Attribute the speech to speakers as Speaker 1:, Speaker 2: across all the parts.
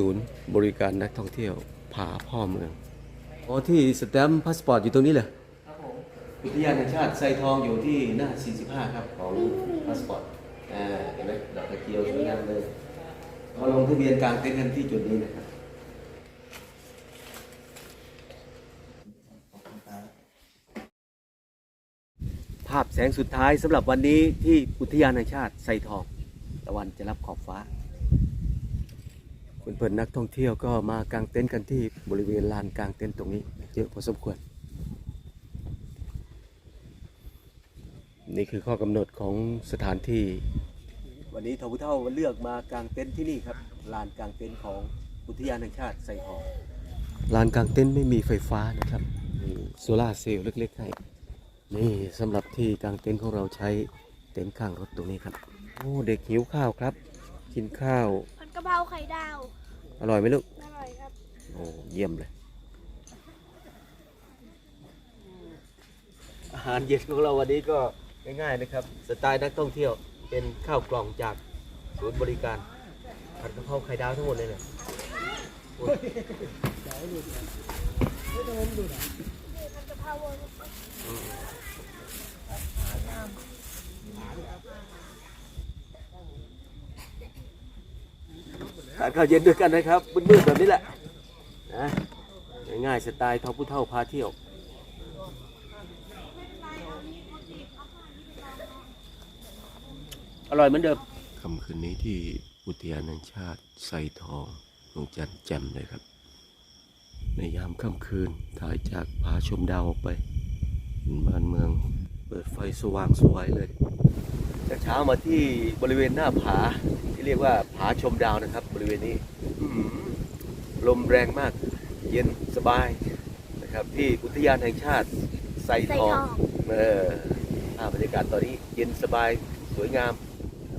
Speaker 1: ศูนย์บริการนักท่องเที่ยวผาพ่อเมืองอ๋อที่สแตมป์พาสปอร์ตอยู่ตรงนี้เลยครับผมอุทยานแห่งชาติไซทองอยู่ที่หน้า 45 ครับ ของพาสปอร์ตอ่าเห็นไหมดอกตะเกียวสวยงามเลยเราลงทะเบียนกลางเต็นท์กันที่จุดนี้นะครับภาพแสงสุดท้ายสำหรับวันนี้ที่อุทยานแห่งชาติไซทอง ตะวันจะรับขอบฟ้า เพื่อนนักท่องเที่ยวก็มากางเต็นท์กันที่บริเวณลานกางเต็นท์ตรงนี้เยอะพอสมควร นี่คือข้อกำหนดของสถานที่ วันนี้ทพุเท่าเลือกมากางเต็นท์ที่นี่ครับลานกางเต็นท์ของอุทยานแห่งชาติไซทองลานกางเต็นท์ไม่มีไฟฟ้านะครับมีโซลาเซลล์เล็กๆให้นี่สำหรับที่กางเต็นท์ของเราใช้เต็นท์ข้างรถตรงนี้ครับโอ้เด็กหิวข้าวครับ กินข้าว
Speaker 2: กะเพราไข่ดาว
Speaker 1: อร่อยไหมลูก
Speaker 2: อร่อยครับ
Speaker 1: โอ้เยี่ยมเลย อาหารเย็นของเราวันนี้ก็ง่ายๆนะครับ สไตล์นักท่องเที่ยว เป็นข้าวกล่องจากศูนย์บริการผัดกะเพราไข่ดาวทั้งหมดเลยเนี่ยโอ้ย
Speaker 2: ผัดกะเพรา
Speaker 1: ทานข้าวเย็นด้วยกันนะครับมืดๆแบบนี้แหละนะง่ายๆสไตล์ทอผู้เท่าพาเที่ยวอร่อยเหมือนเดิมค่ำคืนนี้ที่อุทยานแห่งชาติไซทองดวงจันทร์แจ่มเลยครับ ในยามค่ำคืนถ่ายจากผาชมดาวออกไปบ้านเมืองเปิดไฟสว่างสวยเลยแต่เช้ามาที่บริเวณหน้าผาที่เรียกว่าผาชมดาวนะครับ ริเวณนี้อื้อหือลมแรงมาก เย็นสบายนะครับ ที่อุทยานแห่งชาติไซ
Speaker 2: ใส่
Speaker 1: ทอง
Speaker 2: ทอง
Speaker 1: เออภาพบรรยากาศตอนนี้เย็นสบายสวยงาม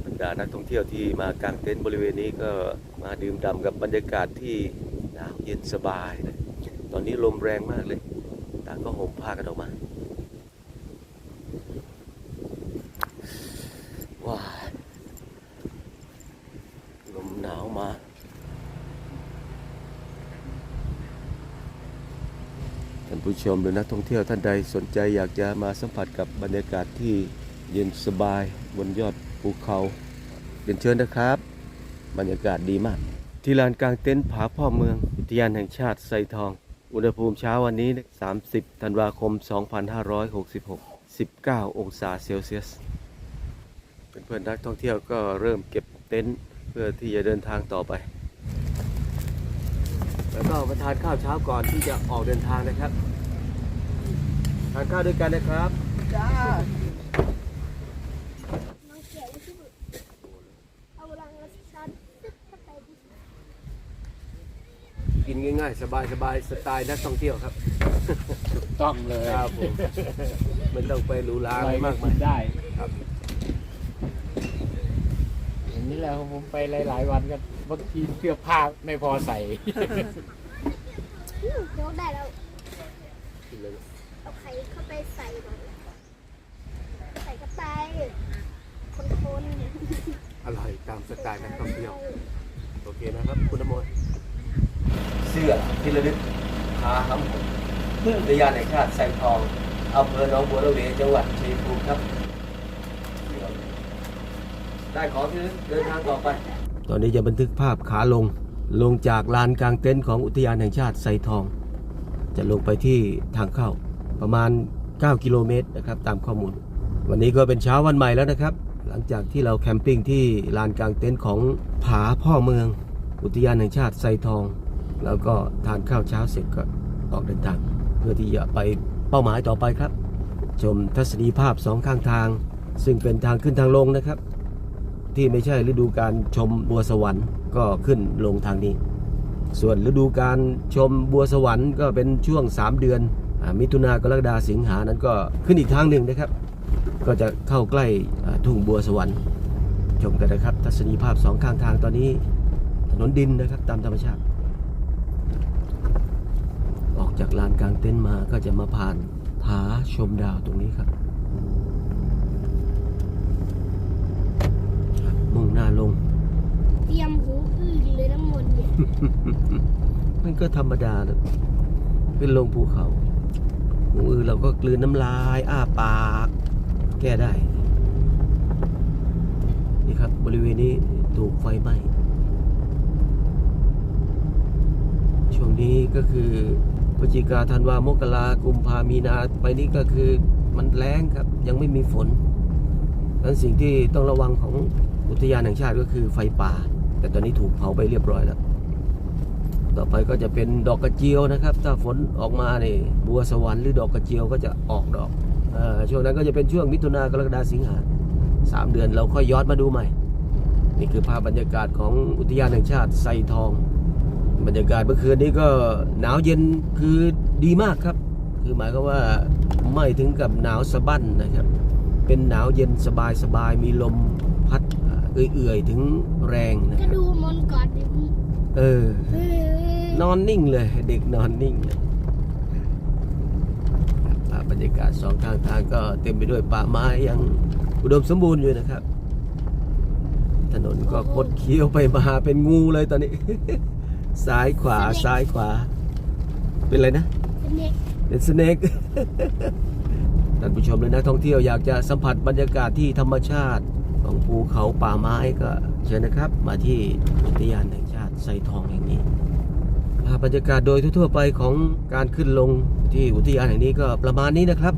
Speaker 1: บรรดานักท่องเที่ยวที่มากางเต็นท์บริเวณนี้ก็มาดื่มด่ำกับบรรยากาศที่หนาวเย็นสบายนะตอนนี้ลมแรงมากเลยต่างก็ห่มผ้ากันออกมาว้ายลมหนาวมา ท่าน ผู้ชมหรือนักท่องเที่ยวท่านใดสนใจอยากจะมาสัมผัสกับบรรยากาศที่เย็นสบายบนยอดภูเขาเรียนเชิญนะครับ บรรยากาศดีมาก ที่ลานกลางเต็นท์ผาพ่อเมือง อุทยานแห่งชาติไซทอง อุณหภูมิเช้าวันนี้ 30 ธันวาคม 2566 19 องศาเซลเซียส เพื่อนๆนักท่องเที่ยวก็เริ่มเก็บเต็นท์เพื่อที่จะเดินทางต่อไป แล้วก็มาทานข้าวเช้าก่อนที่จะออกเดินทางนะครับ ทานข้าวด้วยกันนะครับ
Speaker 2: น้องเขียวที่บุเอาลังละชันตึ๊บเข้าไปดิ
Speaker 1: กินง่ายๆ สบายๆ สไตล์นักท่องเที่ยวครับ
Speaker 3: ต้องเลย
Speaker 1: ครับผมไม่ต้องไปหรูหรา
Speaker 3: อะไร
Speaker 1: มาก
Speaker 3: กิ
Speaker 1: มาย
Speaker 3: นได้
Speaker 1: ครับ
Speaker 3: อย่างนี้แหละผมไปหลายๆ วันก็บางทีเสื้อผ้าไม่พอใส่
Speaker 2: อื้อเดี๋ยวได้แล้ว
Speaker 1: กิน เลย
Speaker 2: เอาไข่เข้าไปใส่หน่อยใส่เข้าไป คนๆ
Speaker 1: อร่อยตามสไตล์นักท่องเที่ยว โอเคนะครับ คุณอมรเสื้อที่ระลึกพาครับผมอุทยานแห่งชาติไซทองอำเภอหนองบัวระเวจังหวัดชัยภูมิครับ ได้ของที่ระลึกเดินทางต่อไป ตอนนี้จะบันทึกภาพขาลง ลงจากลานกลางเต็นท์ของอุทยานแห่งชาติไซทอง จะลงไปที่ทางเข้า ประมาณ 9 กิโลเมตรนะครับตามข้อมูล วันนี้ก็เป็นเช้าวันใหม่แล้วนะครับ หลังจากที่เราแคมปิ้งที่ลานกลางเต็นท์ของผาพ่อเมือง อุทยานแห่งชาติไซทอง แล้วก็ทานข้าวเช้าเสร็จก็ออกเดินทาง เพื่อที่จะไปเป้าหมายต่อไปครับ ชมทัศนียภาพสองข้างทาง ซึ่งเป็นทางขึ้นทางลงนะครับ ที่ไม่ใช่ฤดูการชมบัวสวรรค์ก็ขึ้นลงทางนี้ ส่วนฤดูการชมบัวสวรรค์ก็เป็นช่วง 3 เดือน มิถุนากรกฎาสิงหานั้นก็ขึ้นอีกทางหนึ่งนะครับ ก็จะเข้าใกล้อ่าทุ่งบัวสวรรค์ ชมกันนะครับ ทัศนียภาพสองข้างทางตอนนี้ถนนดินนะครับ ตามธรรมชาติ ออกจากลานกลางเต็นท์มาก็จะมาผ่านผาชมดาวตรงนี้ครับ มุ่งหน้าลง
Speaker 2: เตรียมหูอื้อเลยน้ำมนต์
Speaker 1: มันก็ธรรมดานะขึ้นลงภูเขา หูอือเราก็กลืนน้ำลาย อ้าปาก แก้ได้ นี่ครับ บริเวณนี้ถูกไฟไหม้ช่วงนี้ก็คือพฤศจิกาธันวามกรากุมภามีนาไปนี้ก็คือมันแรงครับ ยังไม่มีฝนดังนั้นสิ่งที่ต้องระวังของอุทยานแห่งชาติก็คือไฟป่า แต่ตอนนี้ถูกเผาไปเรียบร้อยแล้ว ต่อไปก็จะเป็นดอกกระเจียวนะครับ ถ้าฝนออกมาเนี่ยบัวสวรรค์หรือดอกกระเจียวก็จะออกดอกเออช่วงนั้นก็จะเป็นช่วงมิถุนากรกฎาสิงหาสามเดือนเราค่อยย้อนมาดูใหม่ นี่คือภาพบรรยากาศของอุทยานแห่งชาติไซทอง บรรยากาศเมื่อคืนนี้ก็หนาวเย็นคือดีมากครับ คือหมายความว่าไม่ถึงกับหนาวสะบั้นนะครับ เป็นหนาวเย็นสบายสบายมีลมพัดเอื่อยๆถึงแรงนะ
Speaker 2: ก็
Speaker 1: ครับ
Speaker 2: ดูมันก่อนดิ
Speaker 1: เออ
Speaker 2: เฮ้ย
Speaker 1: นอนนิ่งเลย เด็กนอนนิ่งเลยภาพบรรยากาศสองทางทางก็เต็มไปด้วยป่าไม้ยังอุดมสมบูรณ์อยู่นะครับ ถนนก็คดเคี้ยวไปมาเป็นงูเลยตอนนี้ ซ้ายขวาซ้ายขวา เป็นอะไรนะ
Speaker 2: เป็นเด็ก
Speaker 1: เป็นสเนกท่านผู้ชมและนักท่องเที่ยวอยากจะสัมผัสบรรยากาศที่ธรรมชาติของภูเขาป่าไม้ก็เชิญนะครับ มาที่อุทยานแห่งชาติไซทองแห่งนี้ภาพ บรรยากาศโดยทั่วๆไปของการขึ้นลงที่อุทยานแห่งนี้ก็ประมาณนี้นะครับ